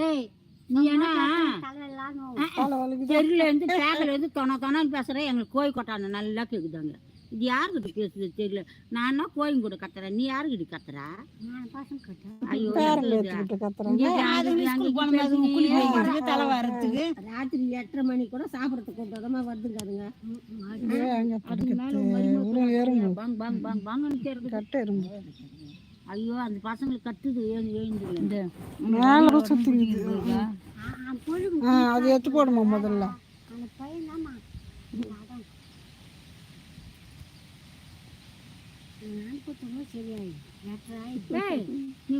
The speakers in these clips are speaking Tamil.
ஏய் நீ வலிக்குது தெருல இருந்து பேக்கில் இருந்து தொண தொணன்னு பேசுற எங்களுக்கு கோழி கொட்டான நல்லா கேக்குதாங்க. இது யாருக்கிட்ட பேசுது தெரியல. நான் கோயும் கூட கத்துறேன் நீ யாருக்கிட்ட கத்துற ஐயோ ராத்திரி எட்டரை மணி கூட சாப்பிட்றதுக்கு விதமாக வருதுங்க அதுங்க ஏ, அங்க அதுக்கு மேல படுக்கிறது? உன் மருமக உருள் எறும்பு பாங் பாங் பாங் பாங்கன்னு கேக்குது. ஐயோ அந்த பசங்களுக்கு கத்துது எழுந்து மேல சுத்தி ஆ அது எடுத்து போடுமா முதல்ல?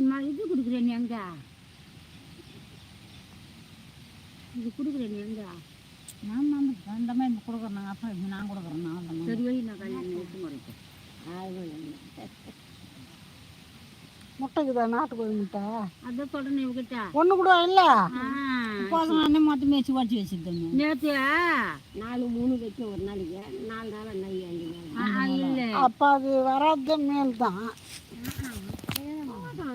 நான் நீ இது குடுக்குற நீ எங்க இது குடுக்குற நீ எங்க நான் அந்த மாதிரி கொடுக்குறேன் அப்பா இது நான் கொடுக்குறேன் நான் சரி வை நான் கல்யாணம் எடுத்து முறைக்கு முட்டைக்குதா? நாட்டுக்கோழி முட்டை. அதான் சொல்றேன் இவகிட்ட ஒண்ணு கூட இல்ல. அண்ணன் மொத்தம் மேய்ச்சி வச்சு வச்சுருந்தேங்க நேத்து நாலு மூணு வைக்கும் ஒரு நாளைக்கு. நாலு நாள் நை அஞ்சு அப்ப அது வராத மேல் தான்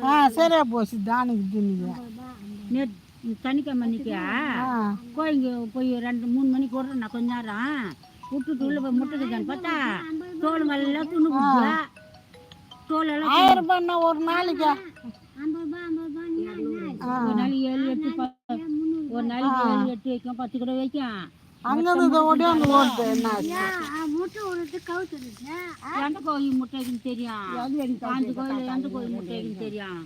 ஆ சரியா போச்சு. தானிக்கு தின்னுது நேத்து சனிக்கிழமை ஆ. கோயிங்க போய் ரெண்டு மூணு மணிக்கு விடுறேன் நான் கொஞ்ச நேரம். விட்டுட்டு உள்ள போய் முட்டைக்குதான்னு பார்த்தா தோலுங்க எல்லாம் துணு தோல் ஆயிரம் ஒரு நாளைக்கு. ஒரு ஏழு எட்டு ப- ஒரு நாளைக்கு ஏழு எட்டு வைக்கும் பத்து கூட வைக்கும். அங்கிருந்து ஓடியாந்து ஓடுது என்ன ஆச்சு? முட்டை விடுறது கவுத்துருச்சு எந்த கோயில் முட்டைக்குன்னு தெரியும்? காஞ்சி கோயில் எந்த கோயில் முட்டைக்குன்னு தெரியும்?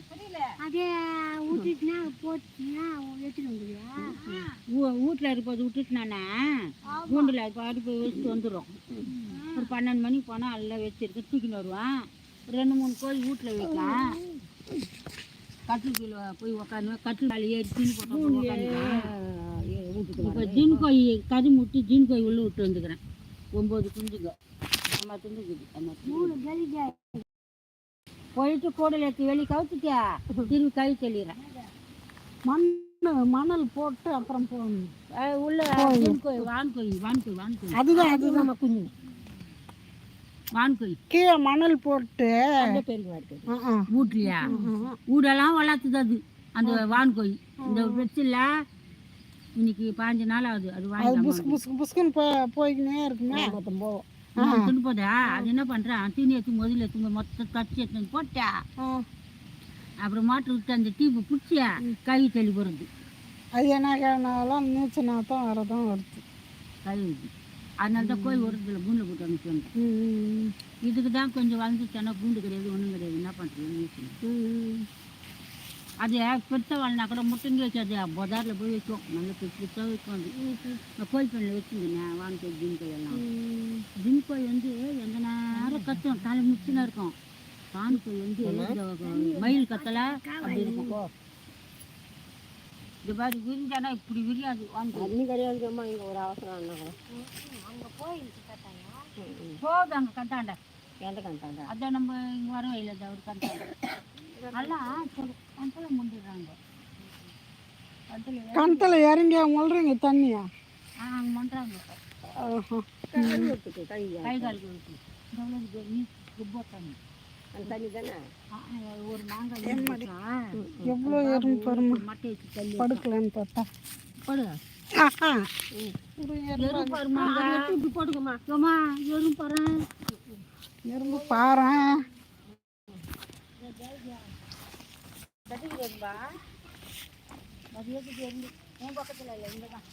அதே ஊட்டிட்டுனா போட்டுச்சுன்னா எடுத்துட்டு வந்துடுவியா ஊ- வீட்டுல இருப்பது விட்டுட்டு நானே கூண்டுல பாடி போய் வச்சுட்டு வந்துடும் ஒரு பன்னெண்டு மணிக்கு போனால் எல்லாம் வச்சிருக்கு தூக்கின்னு வருவேன். ரெண்டு மூணு கோழி வீட்டுல வைக்கலாம். கட்டில் கீழே போய் உக்காந்து கட்டில் மேலே ஏறி தீனி போட்டு இப்போ ஜீன் கோழி கறி முட்டி ஜீன் கோழி உள்ள விட்டு வந்துக்கிறேன். ஒம்பது குஞ்சுங்க. அம்மா துண்டுக்குது அம்மா துண்டு. போயிட்டு கூடல எடுத்து வெளியே கவுத்துட்டியா? திரும்பி கை தெளிகிறேன் மண்ணு மணல் போட்டு அப்புறம் போகணும் உள்ள ஜீன் கோழி வான் கோழி வான் கோழி வான் கோழி. அதுதான் அதுதான். குஞ்சு. வான் கோழி மணல் போட்டு. வீட்லையா வீடெல்லாம் வளர்த்துது அது அந்த வான் கோழி இந்த வெச்சில் இன்னைக்கு பாஞ்சு நாள் ஆகுது அது வாங்கி புஸ்கு புஸ்கு புஸ்குன்னு போ போய்க்கினே இருக்குமே. போவோம் தின்னு போதா? அது என்ன பண்றான் தீனி எடுத்து முதல்ல எடுத்து மொத்தம் தச்சு எடுத்து போட்டா. அப்புறம் மாட்டு விட்டு அந்த டீப்பு பிடிச்சியா கை தெளி போகிறது அது என்ன கேனாலும் நீச்சனா தான் வரதான் வருது. கை அதனால தான் கோயில் வருதுல கூண்டில் போட்டு அனுப்பி வந்தேன். ம், இதுக்கு தான் கொஞ்சம் வளர்ந்துச்சானா கூண்டு கிடையாது ஒன்றும் கிடையாது. என்ன பண்ணுறது அது பெருசாக வாழ்னா கூட முட்டைங்க வச்சாது. பஜாரில் போய் வைக்கும். நல்ல பெருசு பெருசாக வைக்கும் அது. நான் கோயில் பண்ணல வச்சுருந்தேன் வாங்க போய் ஜிம் கோயில் எல்லாம். கோயில் வந்து எந்த நேரம் கத்தும். தலை முச்சுனா இருக்கும். பான் கோயில் வந்து மயில் கத்தலை அப்படி இருக்கும். இந்த மாதிரி விரிஞ்சானா இப்படி விரியாது. வாங்க. தண்ணி கிடையாதுமா இங்கே ஒரு அவசரம் என்ன போகுது அங்கே கட்டாண்ட எந்த கண்டாங்க அதான் நம்ம இங்கே வர வயல அவர் கட்டாண்ட நல்லா கண்டல முண்டிடுறாங்க. கண்டல கிணத்துல இறங்கி முள்றீங்க தண்ணியா? அங்கே பண்ணுறாங்க ஆஹா. கை கை கால் இருந்துச்சா, எவ்வளோ எறும்பு பாருமா மட்டை வச்சு தள்ளி படுக்கலன்னு பார்த்தா. போடு ஆஹா. எறும்பு ஏம்மா எறும்பு பாரு எறும்பு என் பக்கத்தில் இல்லை இங்கே தான்